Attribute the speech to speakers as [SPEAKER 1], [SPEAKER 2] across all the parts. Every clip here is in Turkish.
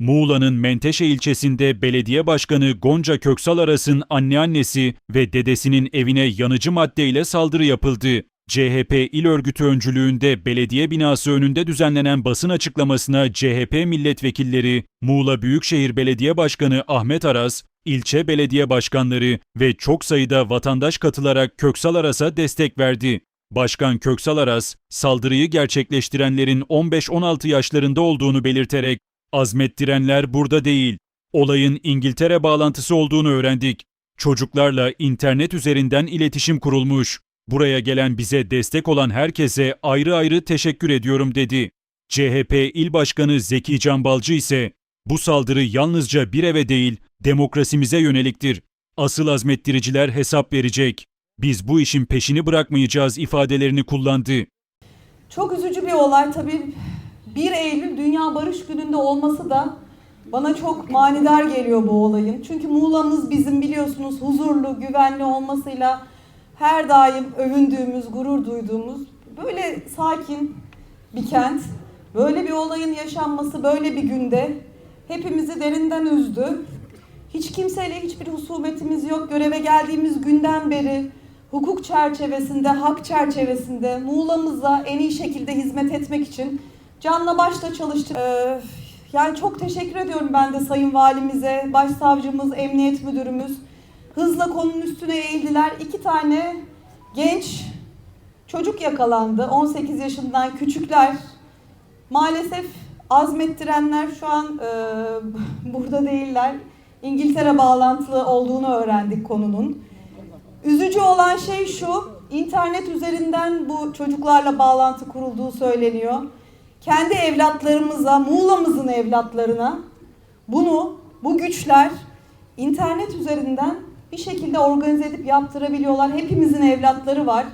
[SPEAKER 1] Muğla'nın Menteşe ilçesinde belediye başkanı Gonca Köksal Aras'ın anneannesi ve dedesinin evine yanıcı maddeyle saldırı yapıldı. CHP il örgütü öncülüğünde belediye binası önünde düzenlenen basın açıklamasına CHP milletvekilleri, Muğla Büyükşehir Belediye Başkanı Ahmet Aras, ilçe belediye başkanları ve çok sayıda vatandaş katılarak Köksal Aras'a destek verdi. Başkan Köksal Aras, saldırıyı gerçekleştirenlerin 15-16 yaşlarında olduğunu belirterek, azmettirenler burada değil, olayın İngiltere bağlantısı olduğunu öğrendik. Çocuklarla internet üzerinden iletişim kurulmuş. Buraya gelen bize destek olan herkese ayrı ayrı teşekkür ediyorum dedi. CHP İl Başkanı Zeki Canbalcı ise bu saldırı yalnızca bir eve değil, demokrasimize yöneliktir. Asıl azmettiriciler hesap verecek. Biz bu işin peşini bırakmayacağız ifadelerini kullandı.
[SPEAKER 2] Çok üzücü bir olay tabii. 1 Eylül Dünya Barış Günü'nde olması da bana çok manidar geliyor bu olayın. Çünkü Muğla'mız bizim biliyorsunuz huzurlu, güvenli olmasıyla her daim övündüğümüz, gurur duyduğumuz böyle sakin bir kent. Böyle bir olayın yaşanması böyle bir günde hepimizi derinden üzdü. Hiç kimseyle hiçbir husumetimiz yok. Göreve geldiğimiz günden beri hukuk çerçevesinde, hak çerçevesinde Muğla'mıza en iyi şekilde hizmet etmek için canla başla çalıştık. Ee, yani çok teşekkür ediyorum ben de Sayın Valimize, Başsavcımız, Emniyet Müdürümüz. Hızla konunun üstüne eğildiler. İki tane genç çocuk yakalandı. 18 yaşından küçükler. Maalesef azmettirenler şu an e, burada değiller. İngiltere bağlantılı olduğunu öğrendik konunun. Üzücü olan şey şu, internet üzerinden bu çocuklarla bağlantı kurulduğu söyleniyor. Kendi evlatlarımıza, Muğla'mızın evlatlarına bunu, bu güçler internet üzerinden bir şekilde organize edip yaptırabiliyorlar. Hepimizin evlatları var.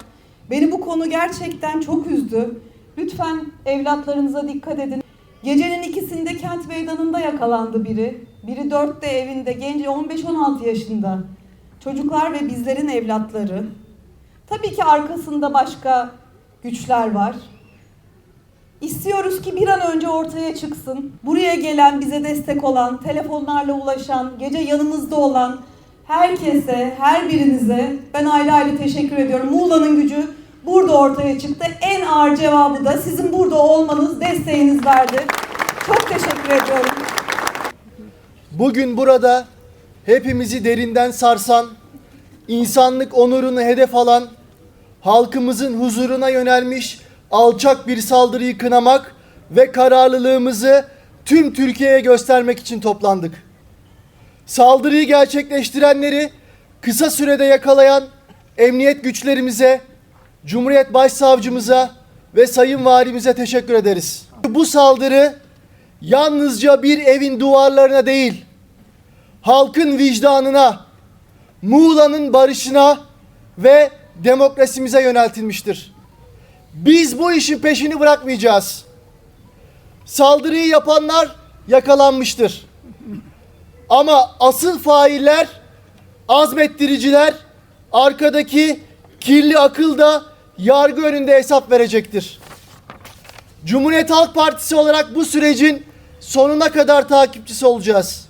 [SPEAKER 2] Beni bu konu gerçekten çok üzdü. Lütfen evlatlarınıza dikkat edin. Gecenin ikisinde kent meydanında yakalandı biri. Biri dörtte evinde, genci 15-16 yaşında. Çocuklar ve bizlerin evlatları. Tabii ki arkasında başka güçler var. İstiyoruz ki bir an önce ortaya çıksın. Buraya gelen, bize destek olan, telefonlarla ulaşan, gece yanımızda olan herkese, her birinize ben ayrı ayrı teşekkür ediyorum. Muğla'nın gücü burada ortaya çıktı. En ağır cevabı da sizin burada olmanız, desteğiniz verdi. Çok teşekkür ediyorum.
[SPEAKER 3] Bugün burada hepimizi derinden sarsan, insanlık onurunu hedef alan, halkımızın huzuruna yönelmiş alçak bir saldırıyı kınamak ve kararlılığımızı tüm Türkiye'ye göstermek için toplandık. Saldırıyı gerçekleştirenleri kısa sürede yakalayan emniyet güçlerimize, Cumhuriyet Başsavcımıza ve Sayın Valimize teşekkür ederiz. Bu saldırı yalnızca bir evin duvarlarına değil, halkın vicdanına, Muğla'nın barışına ve demokrasimize yöneltilmiştir. Biz bu işin peşini bırakmayacağız. Saldırıyı yapanlar yakalanmıştır. Ama asıl failler, azmettiriciler, arkadaki kirli akıl da yargı önünde hesap verecektir. Cumhuriyet Halk Partisi olarak bu sürecin sonuna kadar takipçisi olacağız.